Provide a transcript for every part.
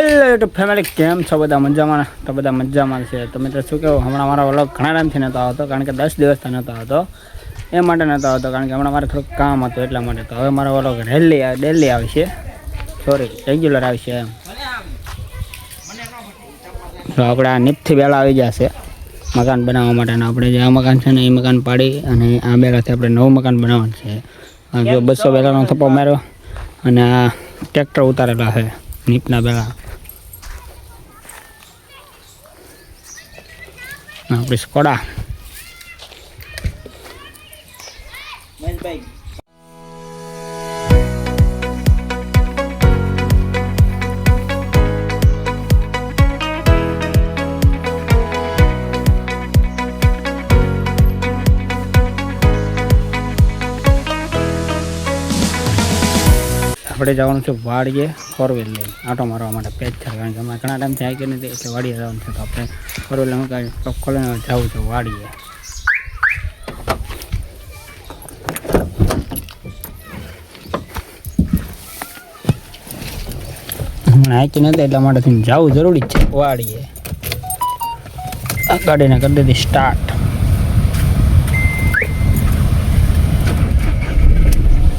Hello YouTube family કેમ છો બધા મજામાં? તો બધા મજામાં છે. તો મિત્રો શું કહેવું હમણાં મારો વ્લોગ ઘણા ટાઈમથી નહોતો આવતો, કારણ કે દસ દિવસથી નહોતો આવતો. એ માટે નહોતો આવતો, કારણ કે હમણાં મારે થોડુંક કામ હતું એટલા માટે. તો હવે મારો વ્લોગ ડેલી ડેલી આવશે સોરી રેગ્યુલર આવશે એમ. તો આપણે આ નીપથી બેલા આવી જશે મકાન બનાવવા માટેના આપણે જે આ મકાન છે ને એ મકાન પાડી અને આ બેલાથી આપણે નવું મકાન બનાવવાનું છે. જો બસો બેલાનો થપ્પો માર્યો અને આ ટ્રેક્ટર ઉતારેલા છે, નીપના બેલા આપણી સ્કોડા. આપણે જવાનું છે વાડીએ ફોર વ્હીલ લઈને. આટો મારવા માટે પેચ છે, કારણ કે અમે ઘણા ટાઈમથી આવી ગયા નથી, એટલે વાડીએ જવાનું છે તો આપણે ફોર વ્હીલ કાંઈ ખોલીને જવું છે વાડીએ. હમણાં હાકી નથી એટલા માટે જવું જરૂરી છે વાડીએ. આ ગાડીને કરી દીધી સ્ટાર્ટ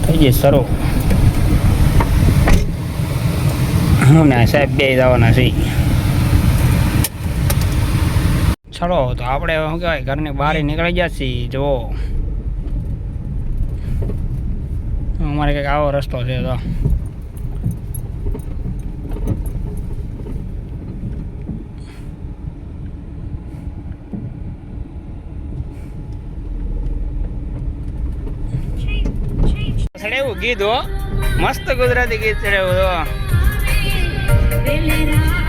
થઈ ગઈ શરૂ. અને સાહેબ બે જવાના છે. ચલો તો આપણે શું કહેવાય ઘરની બહાર નીકળી ગયા છીએ જુઓ. અમારે કંઈક આવો રસ્તો છે તો. ચડેવું ગીત હો. મસ્ત ગુજરાતી ગીત ચડેવું તો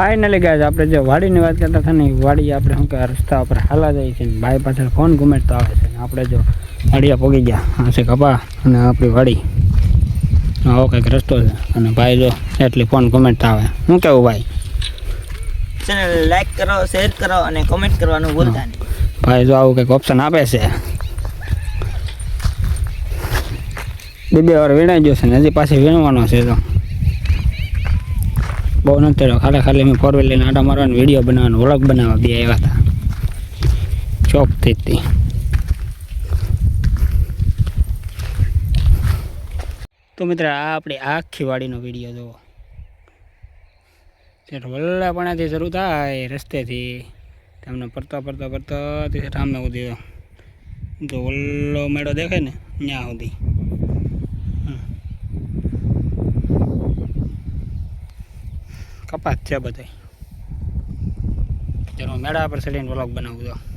ફાઇનલી ગાય આપણે જે વાડીની વાત કરતા હતા ને એ વાડી આપણે શું કહેવાય રસ્તા ઉપર હાલા જાય છે ને ભાઈ પાછળ ફોન ઘુમેટતો આવે છે ને આપણે જો વાડિયા પોગી ગયા. આ છે કપા અને આપણી વાડી. આવો કંઈક રસ્તો છે. અને ભાઈ જો એટલી ફોન ઘુમેટતા આવે. શું કેવું ભાઈ? ચેનલ લાઈક કરો શેર કરો અને કોમેન્ટ કરવાનું ભૂલતા નહીં. ભાઈ જો આવું કંઈક ઓપ્શન આપે છે. બે બે વાર વીણાઈ ગયો છે ને હજી પાછી વીણવાનો છે તો. બહુ નથી થયો ખાલી ખાલી મેં ફોર વ્હીલ લઈને આટા મારવાનો વીડિયો બનાવવાનો, વ્લોગ બનાવવા બે આવ્યા હતા. ચોક થઈ તો મિત્ર, આ આપણી આખી વાડીનો વીડિયો જુઓ. વલ્લાપણાથી શરૂ થાય રસ્તેથી. તમને પડતા પડતા ફરતા રામે સુધી તો વલ્લો મેળો દેખાય ને ત્યાં સુધી. કપાત છે બધાય. ચલો મેળા પર ચડીને વ્લોગ બનાવું તો.